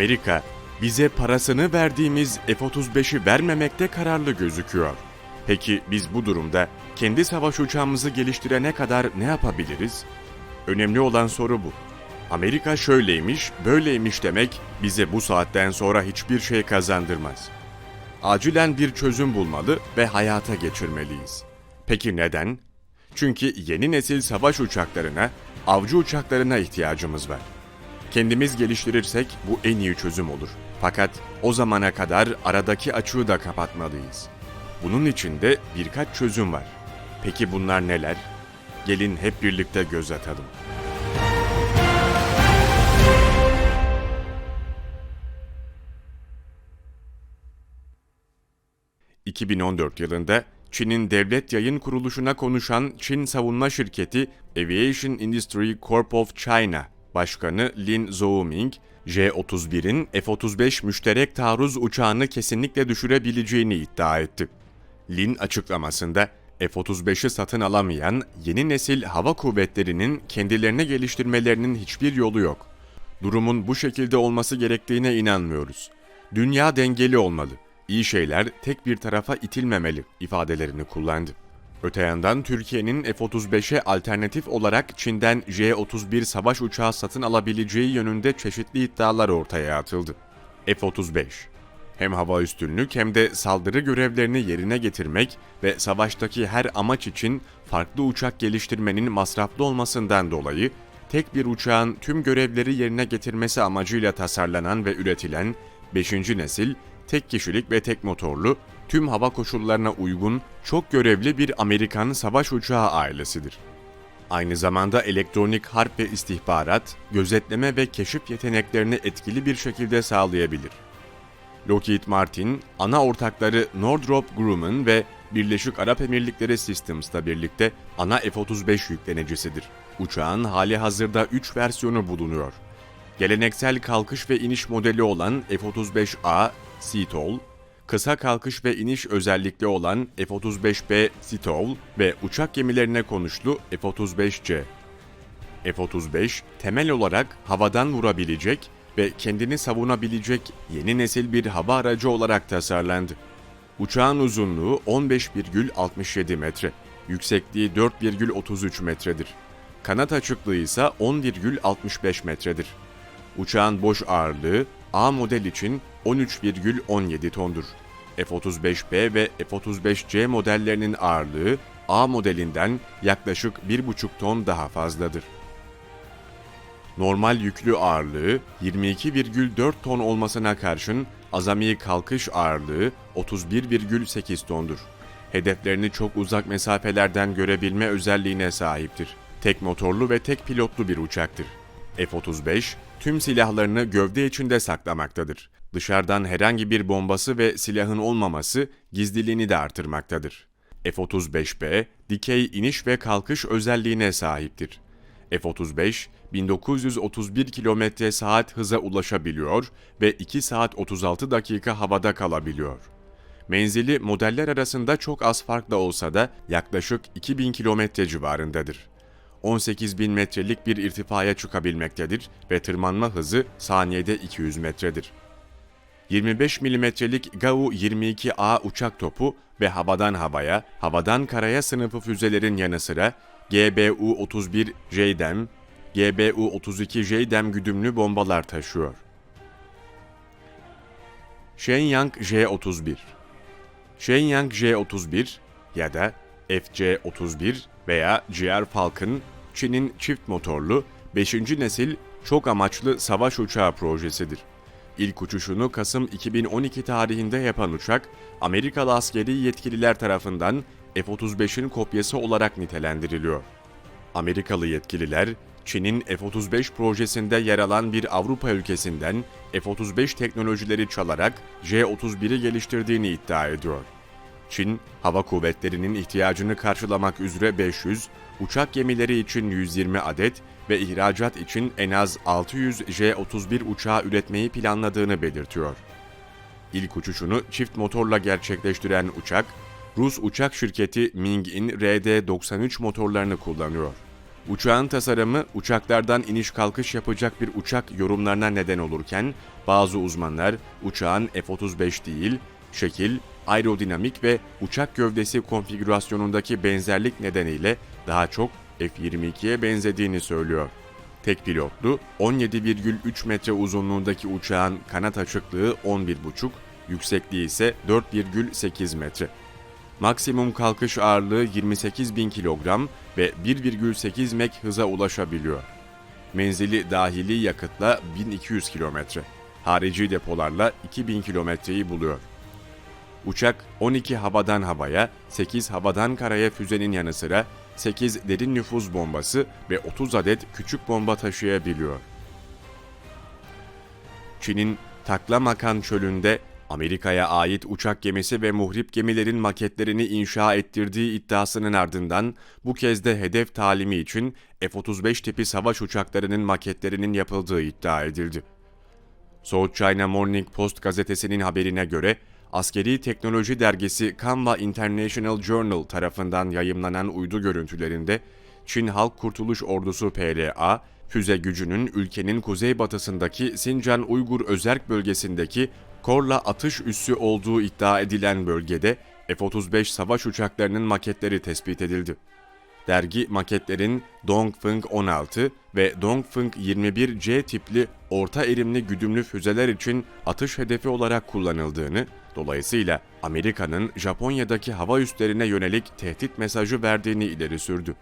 Amerika bize parasını verdiğimiz F-35'i vermemekte kararlı gözüküyor. Peki biz bu durumda kendi savaş uçağımızı geliştirene kadar ne yapabiliriz? Önemli olan soru bu. Amerika şöyleymiş, böyleymiş demek bize bu saatten sonra hiçbir şey kazandırmaz. Acilen bir çözüm bulmalı ve hayata geçirmeliyiz. Peki neden? Çünkü yeni nesil savaş uçaklarına, avcı uçaklarına ihtiyacımız var. Kendimiz geliştirirsek bu en iyi çözüm olur. Fakat o zamana kadar aradaki açığı da kapatmalıyız. Bunun için de birkaç çözüm var. Peki bunlar neler? Gelin hep birlikte göz atalım. ...2014 yılında Çin'in devlet yayın kuruluşuna konuşan Çin savunma şirketi Aviation Industry Corp of China Başkanı Lin Zhoming, J-31'in F-35 müşterek taarruz uçağını kesinlikle düşürebileceğini iddia etti. Lin açıklamasında F-35'i satın alamayan yeni nesil hava kuvvetlerinin kendilerine geliştirmelerinin hiçbir yolu yok. Durumun bu şekilde olması gerektiğine inanmıyoruz. Dünya dengeli olmalı. İyi şeyler tek bir tarafa itilmemeli ifadelerini kullandı. Öte yandan Türkiye'nin F-35'e alternatif olarak Çin'den J-31 savaş uçağı satın alabileceği yönünde çeşitli iddialar ortaya atıldı. F-35 hem hava üstünlük hem de saldırı görevlerini yerine getirmek ve savaştaki her amaç için farklı uçak geliştirmenin masraflı olmasından dolayı tek bir uçağın tüm görevleri yerine getirmesi amacıyla tasarlanan ve üretilen 5. nesil tek kişilik ve tek motorlu, tüm hava koşullarına uygun, çok görevli bir Amerikan savaş uçağı ailesidir. Aynı zamanda elektronik harp ve istihbarat, gözetleme ve keşif yeteneklerini etkili bir şekilde sağlayabilir. Lockheed Martin, ana ortakları Northrop Grumman ve Birleşik Arap Emirlikleri Systems'la birlikte ana F-35 yüklenicisidir. Uçağın hali hazırda 3 versiyonu bulunuyor. Geleneksel kalkış ve iniş modeli olan F-35A, CTOL, kısa kalkış ve iniş özellikli olan F-35B CTOL ve uçak gemilerine konuşlu F-35C. F-35 temel olarak havadan vurabilecek ve kendini savunabilecek yeni nesil bir hava aracı olarak tasarlandı. Uçağın uzunluğu 15,67 metre, yüksekliği 4,33 metredir. Kanat açıklığı ise 10,65 metredir. Uçağın boş ağırlığı A model için 13,17 tondur. F-35B ve F-35C modellerinin ağırlığı A modelinden yaklaşık 1,5 ton daha fazladır. Normal yüklü ağırlığı 22,4 ton olmasına karşın azami kalkış ağırlığı 31,8 tondur. Hedeflerini çok uzak mesafelerden görebilme özelliğine sahiptir. Tek motorlu ve tek pilotlu bir uçaktır. F-35 tüm silahlarını gövde içinde saklamaktadır. Dışarıdan herhangi bir bombası ve silahın olmaması gizliliğini de artırmaktadır. F-35B dikey iniş ve kalkış özelliğine sahiptir. F-35 1931 km saat hıza ulaşabiliyor ve 2 saat 36 dakika havada kalabiliyor. Menzili modeller arasında çok az farklı olsa da yaklaşık 2000 kilometre civarındadır. 18 bin metrelik bir irtifaya çıkabilmektedir ve tırmanma hızı saniyede 200 metredir. 25 milimetrelik GAU-22A uçak topu ve havadan havaya, havadan karaya sınıfı füzelerin yanı sıra GBU-31 JDAM, GBU-32 JDAM güdümlü bombalar taşıyor. Shenyang J-31 Shenyang J-31 ya da FC-31 veya GR Falcon, Çin'in çift motorlu 5. nesil çok amaçlı savaş uçağı projesidir. İlk uçuşunu Kasım 2012 tarihinde yapan uçak, Amerikalı askeri yetkililer tarafından F-35'in kopyası olarak nitelendiriliyor. Amerikalı yetkililer, Çin'in F-35 projesinde yer alan bir Avrupa ülkesinden F-35 teknolojileri çalarak J-31'i geliştirdiğini iddia ediyor. Çin, hava kuvvetlerinin ihtiyacını karşılamak üzere 500, uçak gemileri için 120 adet ve ihracat için en az 600 J-31 uçağı üretmeyi planladığını belirtiyor. İlk uçuşunu çift motorla gerçekleştiren uçak, Rus uçak şirketi Ming'in RD-93 motorlarını kullanıyor. Uçağın tasarımı uçaklardan iniş kalkış yapacak bir uçak yorumlarına neden olurken bazı uzmanlar uçağın F-35 değil, şekil, aerodinamik ve uçak gövdesi konfigürasyonundaki benzerlik nedeniyle daha çok F-22'ye benzediğini söylüyor. Tek pilotlu 17,3 metre uzunluğundaki uçağın kanat açıklığı 11,5, yüksekliği ise 4,8 metre. Maksimum kalkış ağırlığı 28 bin kilogram ve 1,8 mek hıza ulaşabiliyor. Menzili dahili yakıtla 1200 kilometre, harici depolarla 2000 kilometreyi buluyor. Uçak 12 havadan havaya, 8 havadan karaya füzenin yanı sıra 8 derin nüfuz bombası ve 30 adet küçük bomba taşıyabiliyor. Çin'in Taklamakan çölünde Amerika'ya ait uçak gemisi ve muhrip gemilerin maketlerini inşa ettirdiği iddiasının ardından bu kez de hedef talimi için F-35 tipi savaş uçaklarının maketlerinin yapıldığı iddia edildi. South China Morning Post gazetesinin haberine göre askeri teknoloji dergisi Canva International Journal tarafından yayımlanan uydu görüntülerinde Çin Halk Kurtuluş Ordusu PLA, füze gücünün ülkenin kuzeybatısındaki Sincan Uygur Özerk bölgesindeki Korla atış üssü olduğu iddia edilen bölgede F-35 savaş uçaklarının maketleri tespit edildi. Dergi maketlerin Dongfeng 16 ve Dongfeng 21C tipli orta erimli güdümlü füzeler için atış hedefi olarak kullanıldığını, dolayısıyla Amerika'nın Japonya'daki hava üslerine yönelik tehdit mesajı verdiğini ileri sürdü.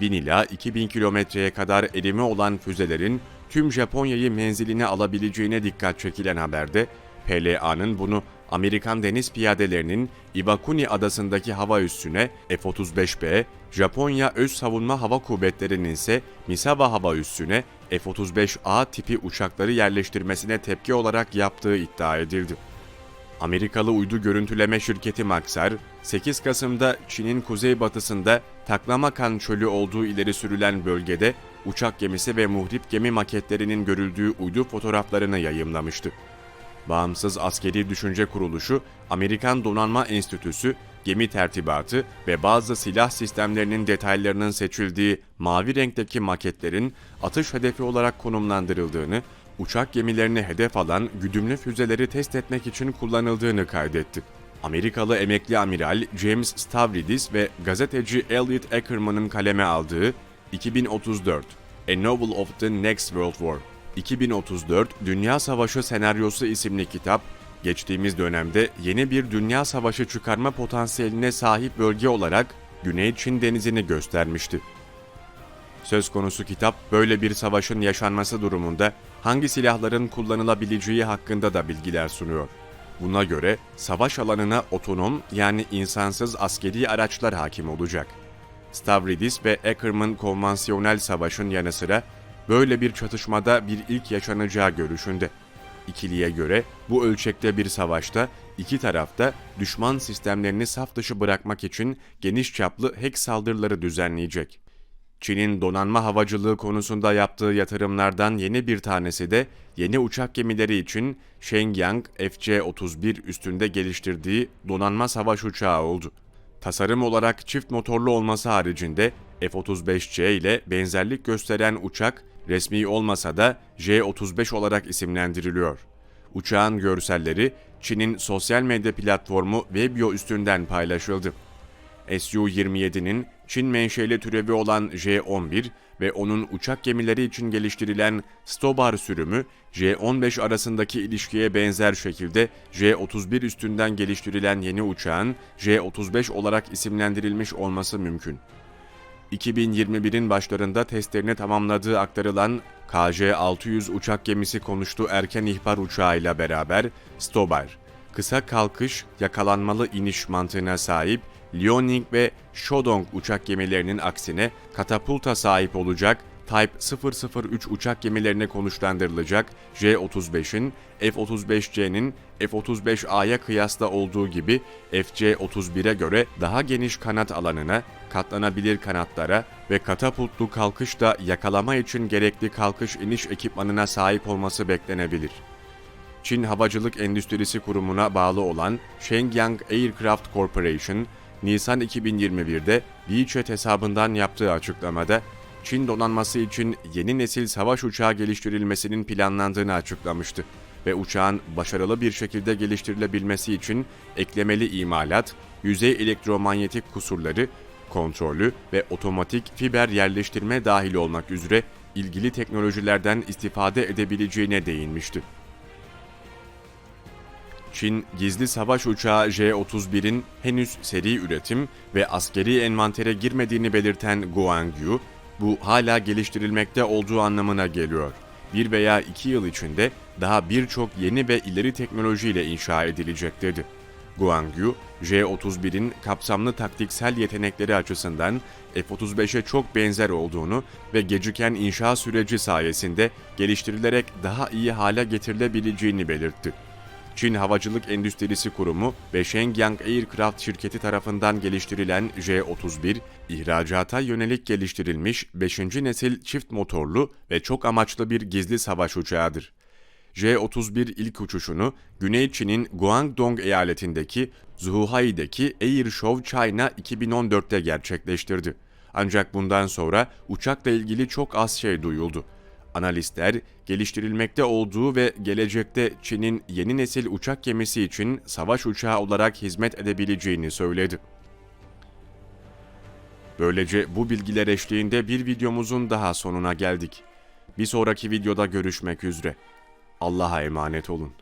1000 ila 2000 kilometreye kadar erimi olan füzelerin tüm Japonya'yı menziline alabileceğine dikkat çekilen haberde, PLA'nın bunu Amerikan deniz piyadelerinin Iwakuni adasındaki hava üssüne F-35B, Japonya Öz Savunma Hava Kuvvetleri'nin ise Misawa hava üssüne F-35A tipi uçakları yerleştirmesine tepki olarak yaptığı iddia edildi. Amerikalı uydu görüntüleme şirketi Maxar, 8 Kasım'da Çin'in kuzeybatısında Taklamakan çölü olduğu ileri sürülen bölgede uçak gemisi ve muhrip gemi maketlerinin görüldüğü uydu fotoğraflarını yayımlamıştı. Bağımsız Askeri Düşünce Kuruluşu, Amerikan Donanma Enstitüsü, gemi tertibatı ve bazı silah sistemlerinin detaylarının seçildiği mavi renkteki maketlerin atış hedefi olarak konumlandırıldığını, uçak gemilerini hedef alan güdümlü füzeleri test etmek için kullanıldığını kaydetti. Amerikalı emekli amiral James Stavridis ve gazeteci Elliot Ackerman'ın kaleme aldığı 2034 A Novel of the Next World War 2034 Dünya Savaşı Senaryosu isimli kitap, geçtiğimiz dönemde yeni bir dünya savaşı çıkarma potansiyeline sahip bölge olarak Güney Çin denizini göstermişti. Söz konusu kitap böyle bir savaşın yaşanması durumunda hangi silahların kullanılabileceği hakkında da bilgiler sunuyor. Buna göre savaş alanına otonom yani insansız askeri araçlar hakim olacak. Stavridis ve Ackerman konvansiyonel savaşın yanı sıra böyle bir çatışmada bir ilk yaşanacağı görüşünde. İkiliye göre bu ölçekte bir savaşta iki tarafta düşman sistemlerini saf dışı bırakmak için geniş çaplı hack saldırıları düzenleyecek. Çin'in donanma havacılığı konusunda yaptığı yatırımlardan yeni bir tanesi de yeni uçak gemileri için Shenyang FC-31 üstünde geliştirdiği donanma savaş uçağı oldu. Tasarım olarak çift motorlu olması haricinde F-35C ile benzerlik gösteren uçak resmi olmasa da J-35 olarak isimlendiriliyor. Uçağın görselleri Çin'in sosyal medya platformu Weibo üstünden paylaşıldı. Su-27'nin Çin menşeli türevi olan J-11 ve onun uçak gemileri için geliştirilen Stobar sürümü J-15 arasındaki ilişkiye benzer şekilde J-31 üstünden geliştirilen yeni uçağın J-35 olarak isimlendirilmiş olması mümkün. 2021'in başlarında testlerini tamamladığı aktarılan KJ-600 uçak gemisi konuştu erken ihbar uçağıyla beraber Stobar, kısa kalkış, yakalanmalı iniş mantığına sahip Liaoning ve Shodong uçak gemilerinin aksine katapulta sahip olacak Type 003 uçak gemilerine konuşlandırılacak J-35'in F-35C'nin F-35A'ya kıyasla olduğu gibi FC-31'e göre daha geniş kanat alanına, katlanabilir kanatlara ve katapultlu kalkışla yakalama için gerekli kalkış iniş ekipmanına sahip olması beklenebilir. Çin Havacılık Endüstrisi Kurumu'na bağlı olan Shenyang Aircraft Corporation, Nisan 2021'de WeChat hesabından yaptığı açıklamada, Çin donanması için yeni nesil savaş uçağı geliştirilmesinin planlandığını açıklamıştı ve uçağın başarılı bir şekilde geliştirilebilmesi için eklemeli imalat, yüzey elektromanyetik kusurları, kontrolü ve otomatik fiber yerleştirme dahil olmak üzere ilgili teknolojilerden istifade edebileceğine değinmişti. Çin, gizli savaş uçağı J-31'in henüz seri üretim ve askeri envantere girmediğini belirten Guangyu, bu hala geliştirilmekte olduğu anlamına geliyor. Bir veya iki yıl içinde daha birçok yeni ve ileri teknolojiyle inşa edilecek dedi. Guangyu, J-31'in kapsamlı taktiksel yetenekleri açısından F-35'e çok benzer olduğunu ve geciken inşa süreci sayesinde geliştirilerek daha iyi hale getirilebileceğini belirtti. Çin Havacılık Endüstrisi Kurumu ve Shenyang Aircraft şirketi tarafından geliştirilen J-31, ihracata yönelik geliştirilmiş 5. nesil çift motorlu ve çok amaçlı bir gizli savaş uçağıdır. J-31 ilk uçuşunu Güney Çin'in Guangdong eyaletindeki Zhuhai'deki Air Show China 2014'te gerçekleştirdi. Ancak bundan sonra uçakla ilgili çok az şey duyuldu. Analistler, geliştirilmekte olduğu ve gelecekte Çin'in yeni nesil uçak gemisi için savaş uçağı olarak hizmet edebileceğini söyledi. Böylece bu bilgiler eşliğinde bir videomuzun daha sonuna geldik. Bir sonraki videoda görüşmek üzere. Allah'a emanet olun.